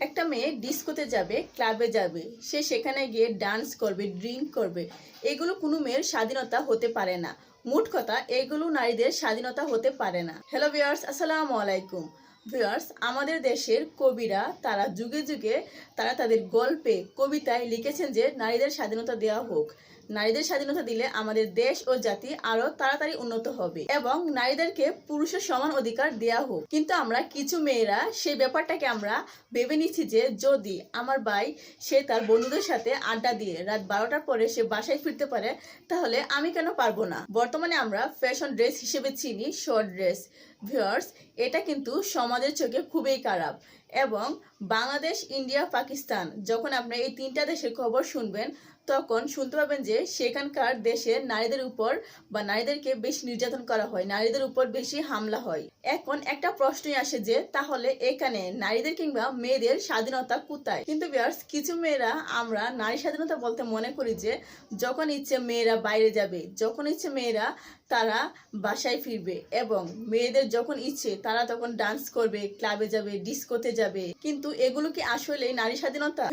একটা মেয়ে ডিস্কোতে যাবে, ক্লাবে যাবে, সে সেখানে গিয়ে ডান্স করবে ড্রিঙ্ক করবে। এগুলো কোনো মেয়ের স্বাধীনতা হতে পারে না। মোট কথা, এগুলো নারীদের স্বাধীনতা হতে পারে না। হ্যালো বিয়ার্স আসসালামু আলাইকুম। ভিউয়ার্স আমাদের দেশের কবিরা, তারা যুগে যুগে তারা তাদের গল্পে, কবিতায় লিখেছেন যে নারীদের স্বাধীনতা দেওয়া হোক। নারীদের স্বাধীনতা দিলে আমাদের দেশ ও জাতি আরও তাড়াতাড়ি উন্নত হবে এবং নারীদেরকে পুরুষের সমান অধিকার দেওয়া হোক। কিন্তু আমরা কিছু মেয়েরা সেই ব্যাপারটাকে আমরা ভেবে নিচ্ছি যে যদি আমার ভাই, সে তার বন্ধুদের সাথে আড্ডা দিয়ে রাত বারোটার পরে সে বাসায় ফিরতে পারে, তাহলে আমি কেন পারব না? বর্তমানে আমরা ফ্যাশন ড্রেস হিসেবে চিনি শর্ট ড্রেস ভিউয়ার্স এটা কিন্তু সমাজের চোখে খুবই খারাপ। এবং বাংলাদেশ, ইন্ডিয়া, পাকিস্তান যখন আপনারা এই তিনটা দেশের খবর শুনবেন, তখন শুনতে পাবেন যে সেখানকার দেশের নারীদের উপর বা নারীদেরকে বেশি নির্যাতন করা হয়, নারীদের উপর বেশি হামলা হয়। এখন একটা প্রশ্নই আসে যে, তাহলে এখানে নারীদের কিংবা মেয়েদের স্বাধীনতা কোথায়? কিন্তু বিয়ার্স কিছু মেয়েরা আমরা নারী স্বাধীনতা বলতে মনে করি যে, যখন ইচ্ছে মেয়েরা বাইরে যাবে, যখন ইচ্ছে মেয়েরা তারা বাসায় ফিরবে এবং মেয়েদের যখন ইচ্ছে, তারা তখন ডান্স করবে ক্লাবে যাবে ডিস্কোতে যাবে। কিন্তু এগুলো কি আসলে নারী স্বাধীনতা?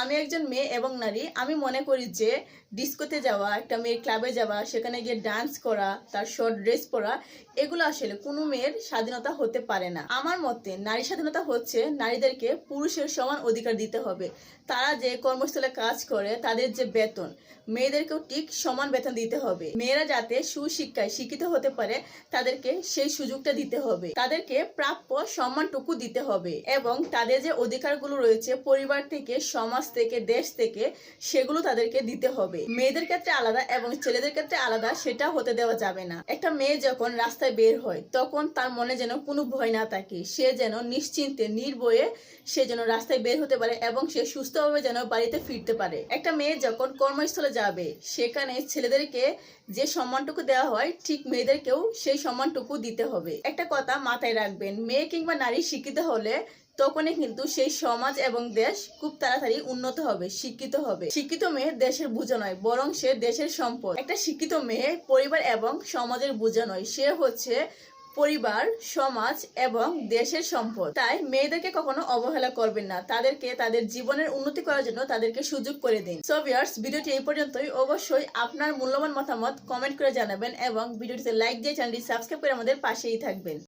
আমি একজন মেয়ে এবং নারী। আমি মনে করি যে ডিস্কোতে যাওয়া, একটা মেয়ের ক্লাবে যাওয়া, সেখানে গিয়ে ডান্স করা, তার শর্ট ড্রেস পরা, এগুলো আসলে কোনো মেয়ের স্বাধীনতা হতে পারে না। আমার মতে নারী স্বাধীনতা হচ্ছে নারীদেরকে পুরুষের সমান অধিকার দিতে হবে। তারা যে কর্মস্থলে কাজ করে, তাদের যে বেতন, মেয়েদেরকেও ঠিক সমান বেতন দিতে হবে। মেয়েরা যাতে সুশিক্ষায় শিক্ষিত হতে পারে, তাদেরকে সেই সুযোগটা দিতে হবে। তাদেরকে প্রাপ্য সম্মানটুকু দিতে হবে। এবং তাদের যে অধিকারগুলো রয়েছে পরিবার থেকে, সমাজ থেকে, দেশ থেকে, সেগুলো তাদেরকে দিতে হবে। মেয়েদের ক্ষেত্রে আলাদা এবং ছেলেদের ক্ষেত্রে আলাদা সেটা হতে দেওয়া যাবে না। একটা মেয়ে যখন রাস্তায় বের হয়, তখন তার মনে যেন কোনো ভয় না থাকে। সে যেন নিশ্চিন্তে, নির্ভয়ে সে যেন রাস্তায় বের হতে পারে এবং সে সুস্থভাবে যেন বাড়িতে ফিরতে পারে। একটা মেয়ে যখন কর্মস্থলে যাবে, সেখানে ছেলেদেরকে যে সম্মানটুকু দেওয়া হয়, ঠিক মেয়েদেরকেও সেই সম্মানটুকু দিতে হবে। একটা কথা মাথায় রাখবেন, মেয়ে কিংবা নারী শিক্ষিত হলে তখনই কিন্তু সেই সমাজ এবং দেশ খুব তাড়াতাড়ি উন্নত হবে, শিক্ষিত হবে। শিক্ষিত মেয়ে দেশের বোঝা নয়, বরং সে দেশের সম্পদ। একটা শিক্ষিত মেয়ে পরিবার এবং সমাজের বোঝা নয়, সে হচ্ছে পরিবার, সমাজ এবং দেশের সম্পদ। তাই মেয়েদেরকে কখনো অবহেলা করবেন না, তাদেরকে তাদের জীবনের উন্নতি করার জন্য তাদেরকে সুযোগ করে দিন। সো ভিউয়ার্স ভিডিওটি এই পর্যন্তই। অবশ্যই আপনার মূল্যবান মতামত কমেন্ট করে জানাবেন এবং ভিডিওটিতে লাইক দিয়ে চ্যানেলটি সাবস্ক্রাইব করে আমাদের পাশেই থাকবেন।